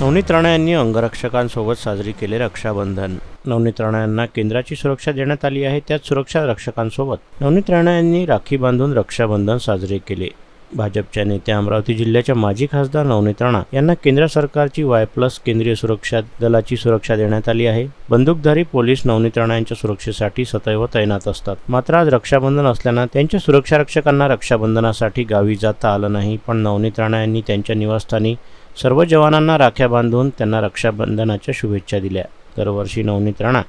नवनीत राणा यांनी अंगरक्षकांसोबत साजरी केले रक्षाबंधन. नवनीत राणा यांना केंद्राची सुरक्षा देण्यात आली आहे त्याच सुरक्षा रक्षकांसोबत. नवनीत राणा यांनी राखी बांधून रक्षाबंधन साजरे केले. भाजपच्या नेत्या अमरावती जिल्ह्याच्या माजी खासदार नवनीत राणा यांना केंद्र सरकारची वाय प्लस केंद्रीय सुरक्षा दलाची सुरक्षा देण्यात आली आहे. बंदूकधारी पोलीस नवनीत राणा यांच्या सुरक्षेसाठी सदैव तैनात असतात. मात्र आज रक्षाबंधन असल्यानं त्यांच्या सुरक्षा रक्षकांना रक्षाबंधनासाठी गावी जाता आलं नाही. पण नवनीत राणा यांनी त्यांच्या निवासस्थानी सर्व जवानांना राख्या बांधून त्यांना रक्षाबंधनाच्या शुभेच्छा दिल्या. दरवर्षी नवनीत राणा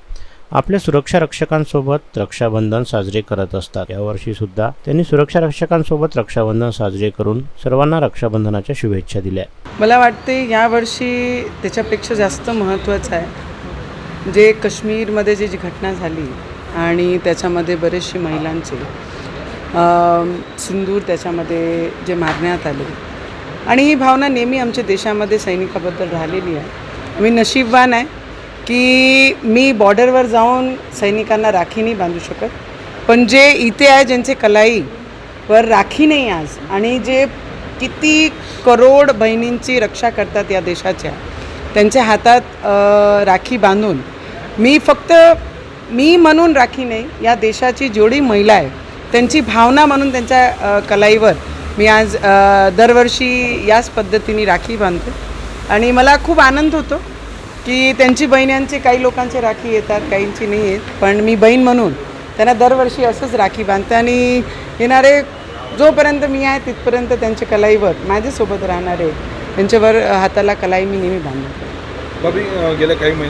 आपल्या सुरक्षा रक्षकांसोबत रक्षाबंधन साजरे करत असतात. यावर्षी सुद्धा त्यांनी सुरक्षा रक्षकांसोबत रक्षाबंधन साजरे करून सर्वांना रक्षाबंधनाच्या शुभेच्छा दिल्या. मला वाटते यावर्षी त्याच्यापेक्षा जास्त महत्त्वाचं आहे. जे काश्मीरमध्ये जी जी घटना झाली आणि त्याच्यामध्ये बरेचशी महिलांचे सिंदूर त्याच्यामध्ये जे मारण्यात आले. आणि ही भावना नेहमी आमच्या देशामध्ये सैनिकाबद्दल राहिलेली आहे. मी नशीबवान आहे. की मी बॉर्डरवर जाऊन सैनिकांना राखी नाही बांधू शकत. पण जे इथे आहे ज्यांचे कलाईवर राखी नाही आज आणि जे किती करोड बहिणींची रक्षा करतात या देशाच्या त्यांच्या हातात राखी बांधून मी फक्त मी म्हणून राखी नाही या देशाची जेवढी महिला आहे त्यांची भावना म्हणून त्यांच्या कलाईवर मी आज दरवर्षी याच पद्धतीने राखी बांधते. आणि मला खूप आनंद होतो. की त्यांची बहिण्यांचे काही लोकांचे राखी येतात काहींची नाही येत. पण मी बहीण म्हणून त्यांना दरवर्षी असंच राखी बांधते आणि येणारे जोपर्यंत मी आहे तिथपर्यंत त्यांचे कलाईवर माझ्यासोबत राहणारे त्यांच्यावर हाताला कलाई मी नेहमी बांधते. बाबी गेल्या काही